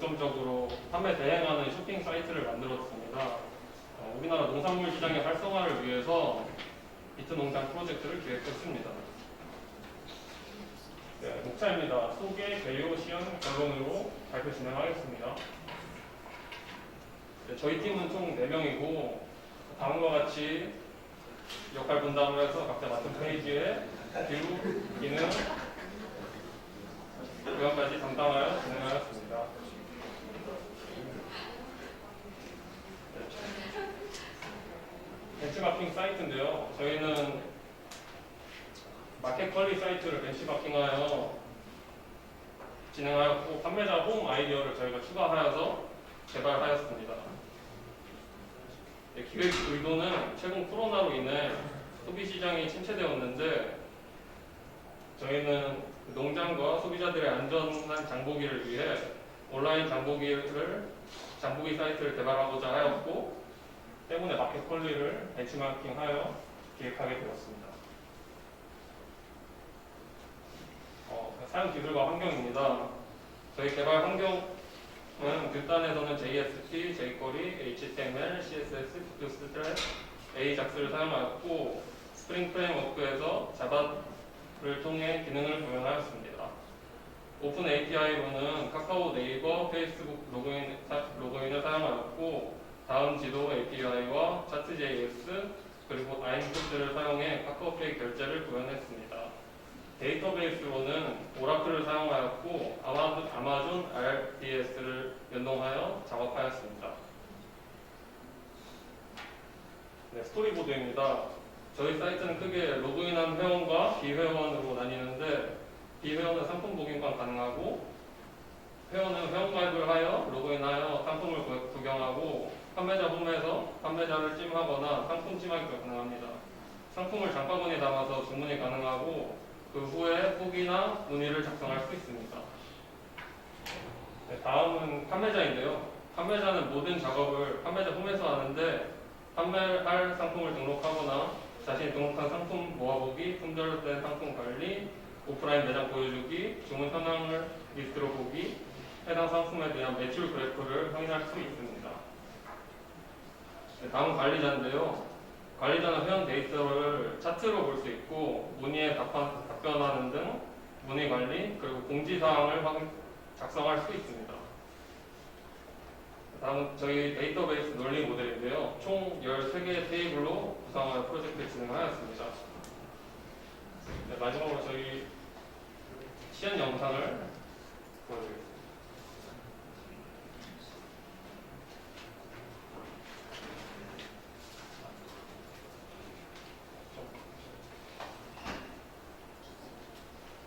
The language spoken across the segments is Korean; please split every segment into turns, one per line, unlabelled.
중점적으로 판매 대행하는 쇼핑 사이트를 만들었습니다. 어, 우리나라 농산물 시장의 활성화를 위해서 비트 농장 프로젝트를 기획했습니다. 네, 목차입니다. 소개, 개요, 시연, 결론으로 발표 진행하겠습니다. 네, 저희 팀은 총 4명이고 다음과 같이 역할 분담을 해서 각자 맡은 페이지에 뷰, 기능, 그것까지 담당하여 진행하였습니다. 벤치마킹 사이트인데요. 저희는 마켓 컬리 사이트를 벤치마킹하여 진행하였고 판매자 홈 아이디어를 저희가 추가하여서 개발하였습니다. 네, 기획 의도는 최근 코로나로 인해 소비 시장이 침체되었는데 저희는 농장과 소비자들의 안전한 장보기를 위해 온라인 장보기를 장보기 사이트를 개발하고자 하였고 때문에 마켓 퀄리를 벤치마킹하여 기획하게 되었습니다. 어, 사용 기술과 환경입니다. 저희 개발 환경은 뒷단에서는 JSP, jQuery, HTML, CSS, Bootstrap, Ajak스를 사용하였고 스프링 프레임워크에서 자바 를 통해 기능을 구현하였습니다. 오픈 API로는 카카오 네이버, 페이스북 로그인, 사- 로그인을 사용하였고 다음 지도 API와 차트.js 그리고 아임코드를 사용해 카카오페이 결제를 구현했습니다. 데이터베이스로는 오라클을 사용하였고 아마존, 아마존 RDS를 연동하여 작업하였습니다. 네, 스토리보드입니다. 저희 사이트는 크게 로그인한 회원과 비회원으로 나뉘는데 비회원은 상품 복용만 가능하고 회원은 회원 가입을 하여 로그인하여 상품을 구- 구경하고 판매자 홈에서 판매자를 찜하거나 상품 찜하기가 가능합니다. 상품을 장바구니에 담아서 주문이 가능하고 그 후에 후기나 문의를 작성할 수 있습니다. 네, 다음은 판매자인데요. 판매자는 모든 작업을 판매자 홈에서 하는데 판매할 상품을 등록하거나 자신이 등록한 상품 모아보기, 품절된 상품 관리, 오프라인 매장 보여주기, 주문 현황을 리스트로 보기, 해당 상품에 대한 매출 그래프를 확인할 수 있습니다. 네, 다음은 관리자인데요. 관리자는 회원 데이터를 차트로 볼 수 있고 문의에 답한, 답변하는 등 문의 관리 그리고 공지 사항을 확인, 작성할 수 있습니다. 다음은 저희 데이터베이스 논리 모델인데요. 총 13개의 테이블로 구성하여 프로젝트를 진행하였습니다. 네, 마지막으로 저희 시연 영상을 보여드리겠습니다.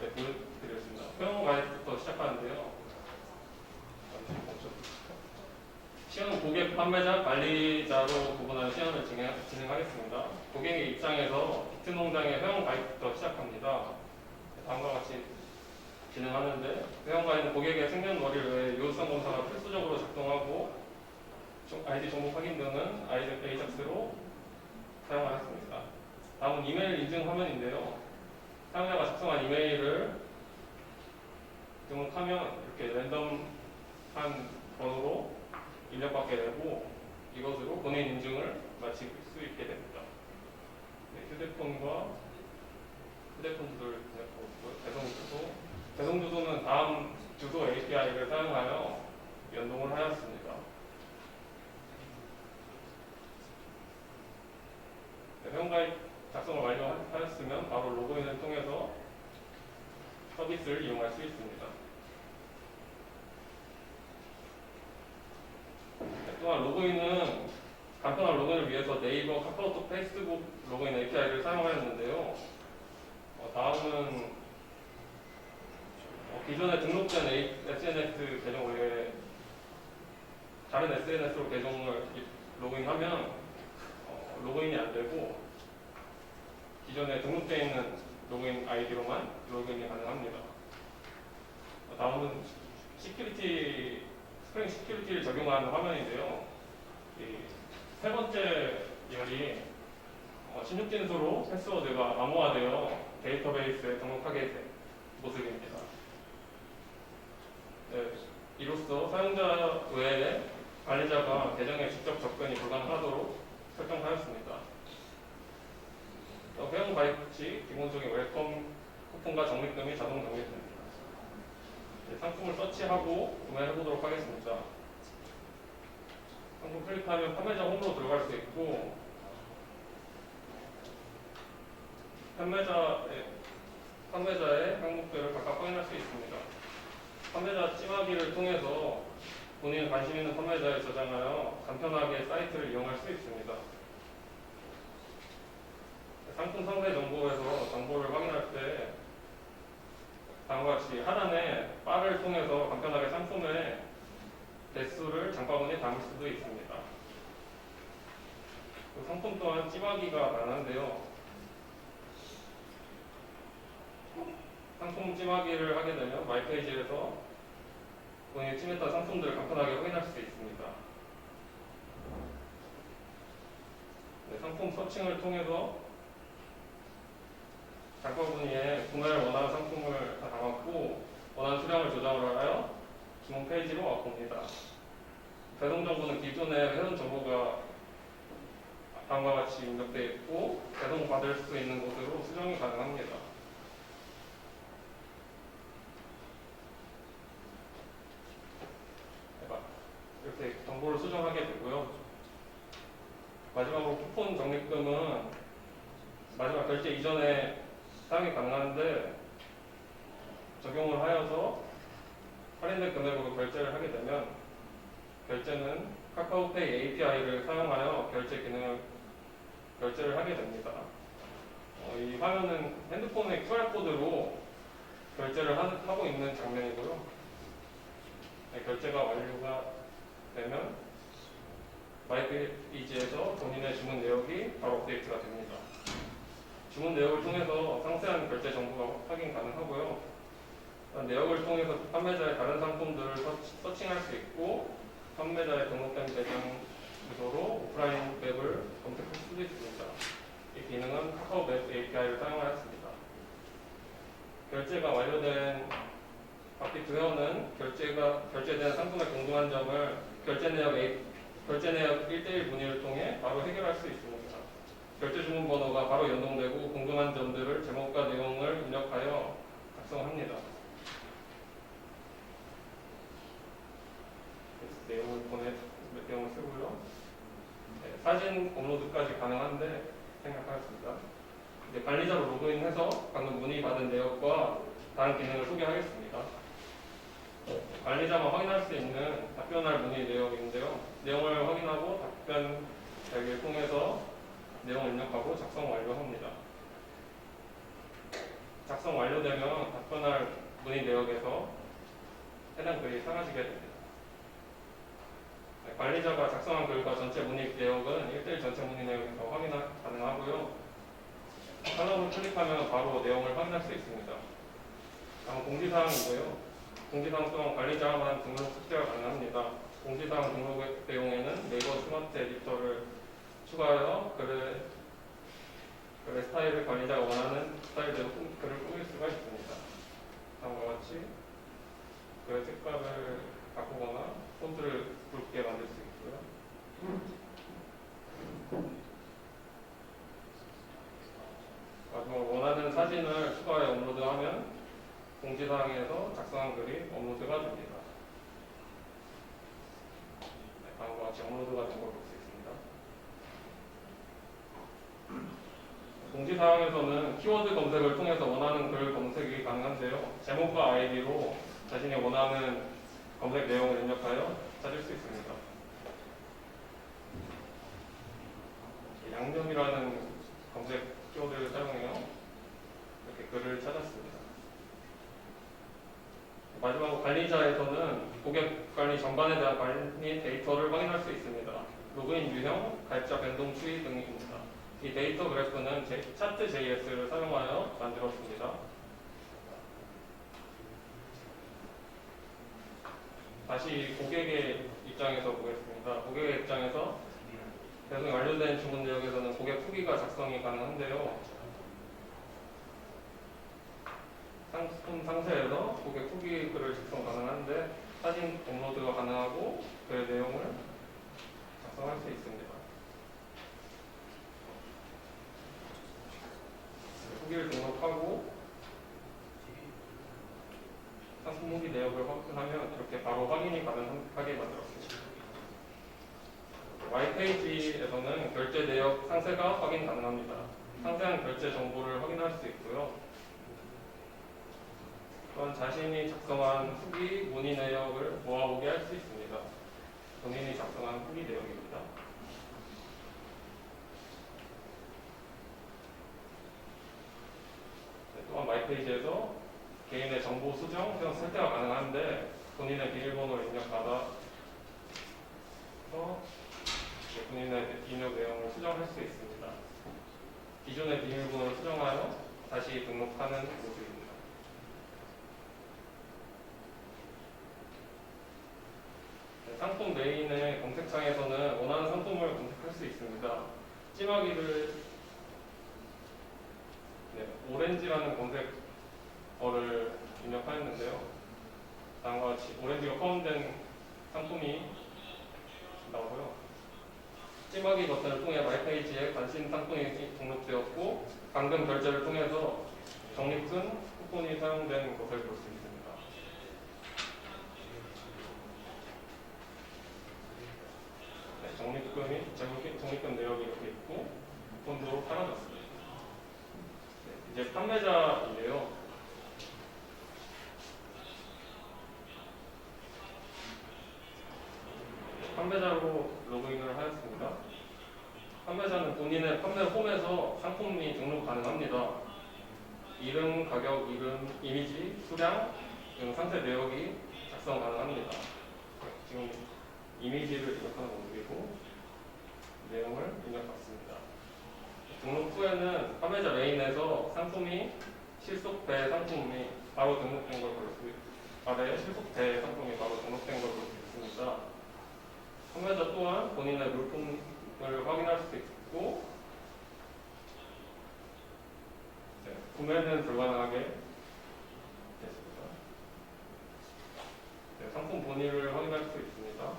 네, 보여드리겠습니다. 회원 가입부터 시작하는데요. 시연 고객 판매자 관리자로 구분하는 시연을 진행, 진행하겠습니다. 고객의 입장에서 비트 농장의 회원 가입부터 시작합니다. 다음과 같이 진행하는데 회원 가입은 고객의 생년월일 외에 요우성 검사가 필수적으로 작동하고 정- 아이디 정보 확인 등은 아이디 에이작스로 사용하였습니다. 다음은 이메일 인증 화면인데요. 사용자가 작성한 이메일을 등록하면 이렇게 랜덤한 번호로 입력받게 되고 이것으로 본인 인증을 마칠 수 있게 됩니다. 네, 휴대폰과 휴대폰 주소를. 배송 주소, 배송 주소는 다음 주소 API를 사용하여 연동을 하였습니다. 네, 회원가입 작성을 완료하였으면 바로 로그인을 통해서 서비스를 이용할 수 있습니다. 네, 또한 로그인은 간편한 로그인을 위해서 네이버, 카카오톡, 페이스북 로그인 API를 사용하였는데요. 어, 다음은 어, 기존에 등록된 SNS 계정 외에 다른 SNS로 계정을 이- 로그인하면 어, 로그인이 안 되고 기존에 등록되어 있는 로그인 아이디로만 로그인이 가능합니다. 어, 다음은 시큐리티 스프링 시큐리티를 적용하는 화면인데요. 이세 번째 열이 어, 16진수로 패스워드가 암호화되어 데이터베이스에 등록하게 된 모습입니다. 네, 이로써 사용자 외에 관리자가 계정에 직접 접근이 불가능하도록 설정하였습니다. 어, 회원 가입 시 기본적인 웰컴 쿠폰과 적립금이 자동 적립됩니다. 이제 상품을 서치하고 구매해보도록 하겠습니다. 상품 클릭하면 판매자 홈으로 들어갈 수 있고 판매자의, 판매자의 항목들을 각각 확인할 수 있습니다. 판매자 찜하기를 통해서 본인 관심 있는 판매자에 저장하여 간편하게 사이트를 이용할 수 있습니다. 상품 상세 정보에서 정보를 확인할 때 다음과 같이 하단에 바를 통해서 간편하게 상품의 대수를 장바구니에 담을 수도 있습니다. 그 상품 또한 찜하기가 가능한데요. 상품 찜하기를 하게 되면 마이페이지에서 본인이 찜했던 상품들을 간편하게 확인할 수 있습니다. 네, 상품 서칭을 통해서 장바구니에 구매를 원하는 상품을 다 담았고 원하는 수량을 조정을 하여 주문 페이지로 와봅니다. 배송 정보는 기존의 회원 정보가 다음과 같이 입력되어 있고 배송 받을 수 있는 곳으로 수정이 가능합니다. 해봐. 이렇게 정보를 수정하게 되고요. 마지막으로 쿠폰 적립금은 마지막 결제 이전에 사용이 가능한데 적용을 하여서 할인된 금액으로 결제를 하게 되면 결제는 카카오페이 API를 사용하여 결제 기능을 결제를 하게 됩니다. 어, 이 화면은 핸드폰의 QR코드로 결제를 하, 하고 있는 장면이고요. 네, 결제가 완료가 되면 마이페이지에서 본인의 주문 내역이 바로 업데이트가 됩니다. 주문 내역을 통해서 상세한 결제 정보가 확인 가능하고요. 내역을 통해서 판매자의 다른 상품들을 서- 서칭할 수 있고 판매자의 등록된 대장 주소로 오프라인 맵을 검색할 수도 있습니다. 이 기능은 카카오 맵 API를 사용하였습니다. 결제가 완료된 박피트 회원은 결제가 결제된 상품의 궁금한 점을 결제 내역 결제 내역 1대1 문의를 통해 바로 해결할 수 있습니다. 결제 주문 번호가 바로 연동되고 궁금한 점들을 제목과 내용을 입력하여 작성합니다. 그래서 내용을 보내 사진 업로드까지 가능한데 생각하였습니다. 이제 관리자로 로그인해서 방금 문의받은 내역과 다른 기능을 소개하겠습니다. 관리자만 확인할 수 있는 답변할 문의 내역인데요. 내용을 확인하고 답변 자기를 통해서 내용을 입력하고 작성 완료합니다. 작성 완료되면 답변할 문의 내역에서 해당 글이 사라지게 됩니다. 네, 관리자가 작성한 글과 전체 문의 내역은 1대1 전체 문의 내역에서 확인 가능하고요. 하나를 클릭하면 바로 내용을 확인할 수 있습니다. 다음 공지사항이고요. 공지사항 또한 관리자만 등록 삭제가 가능합니다. 공지사항 등록 내용에는 네이버 스마트 에디터를 추가하여 글의, 글의 스타일을 관리자가 원하는 스타일대로 꾸- 글을 꾸밀 수가 있습니다. 다음과 같이 글의 색깔을 바꾸거나 폰트를 굵게 만들 수 있고요. 마지막으로 원하는 사진을 추가해 업로드하면 공지사항에서 작성한 글이 업로드가 됩니다. 네, 다음과 같이 업로드가 된 걸 볼 수 있습니다. 공지사항에서는 키워드 검색을 통해서 원하는 글 검색이 가능한데요. 제목과 아이디로 자신이 원하는 검색 내용을 입력하여 찾을 수 있습니다. 양념이라는 검색 키워드를 사용해요. 이렇게 글을 찾았습니다. 마지막으로 관리자에서는 고객 관리 전반에 대한 관리 데이터를 확인할 수 있습니다. 로그인 유형, 가입자 변동 추이 등입니다. 이 데이터 그래프는 제- 차트 JS를 사용하여 만들었습니다. 다시 고객의 입장에서 보겠습니다. 고객의 입장에서 배송이 완료된 주문 내역에서는 고객 후기가 작성이 가능한데요. 상품 상세에서 고객 후기 글을 작성 가능한데 사진 업로드가 가능하고 그 내용을 작성할 수 있습니다. 후기를 등록하고 상품 후기 내역을 확인하면 이렇게 바로 확인이 가능하게 만들었습니다. Y페이지에서는 결제 내역 상세가 확인 가능합니다. 상세한 결제 정보를 확인할 수 있고요. 또한 자신이 작성한 후기 문의 내역을 모아보게 할 수 있습니다. 본인이 작성한 후기 내역입니다. 네, 또한 마이 페이지에서 개인의 정보 수정, 수정 설정가 가능한데 본인의 비밀번호를 입력받아서 이제 본인의 입력 내용을 수정할 수 있습니다. 기존의 비밀번호를 수정하여 다시 등록하는 모습입니다. 네, 상품 메인의 검색창에서는 원하는 상품을 검색할 수 있습니다. 찜하기를 네, 오렌지라는 검색어를 입력하였는데요. 다음과 같이 오렌지가 포함된 상품이 나오고요. 찜하기 버튼을 통해 마이페이지에 관심 상품이 등록되었고 방금 결제를 통해서 적립금 쿠폰이 사용된 것을 볼 수 있습니다. 네, 적립금이 적립- 적립금 내역이 이렇게 있고 쿠폰도 사라졌습니다. 네, 이제 판매자인데요. 판매자로 로그인을 하였습니다. 판매자는 본인의 판매 홈에서 상품이 등록 가능합니다. 이름, 가격, 이름, 이미지, 수량 등 상세 내역이 작성 가능합니다. 지금 이미지를 입력하는 모습이고 내용을 입력받습니다. 등록 후에는 판매자 메인에서 상품이 실속배 상품이 바로 등록된 걸 볼 수 있습니다. 아래 실속배 상품이 바로 등록된 걸 볼 수 있습니다. 판매자 또한 본인의 물품을 확인할 수 있고 네, 구매는 불가능하게 됐습니다. 네, 상품 본의를 확인할 수 있습니다.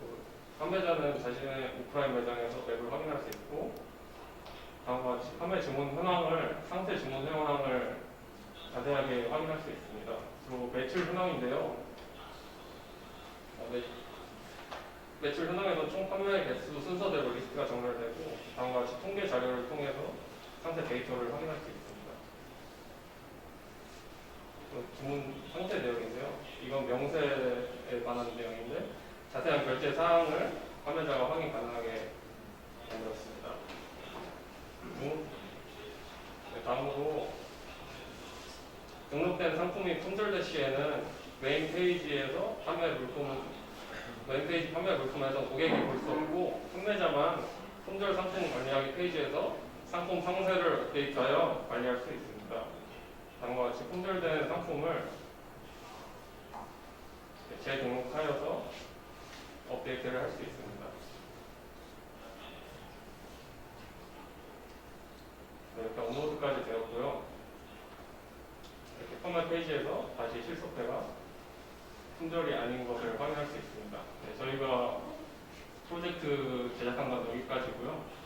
그 판매자는 자신의 오프라인 매장에서 앱을 확인할 수 있고 다음과 같이 판매 주문 현황을 상세 주문 현황을 자세하게 확인할 수 있습니다. 그리고 매출 현황인데요. 어, 매, 매출 현황에서 총 판매 개수 순서대로 리스트가 정렬되고 다음과 같이 통계 자료를 통해서 상세 데이터를 확인할 수 있습니다. 또 주문 상세 내용인데요. 이건 명세에 관한 내용인데 자세한 결제 사항을 판매자가 확인 가능하게 만들었습니다. 음, 네, 다음으로 등록된 상품이 품절될 시에는 메인 페이지에서 판매 물품은 메인 페이지 판매 물품에서 고객이 볼 수 없고 판매자만 품절 상품 관리하기 페이지에서 상품 상세를 업데이트하여 관리할 수 있습니다. 다음과 같이 품절된 상품을 재등록하여서 업데이트를 할 수 있습니다. 네, 이렇게 업로드까지 되었고요. 이렇게 판매 페이지에서 다시 실속배가 품절이 아닌 것을 확인할 수 있습니다. 네, 저희가 프로젝트 제작한 건 여기까지고요.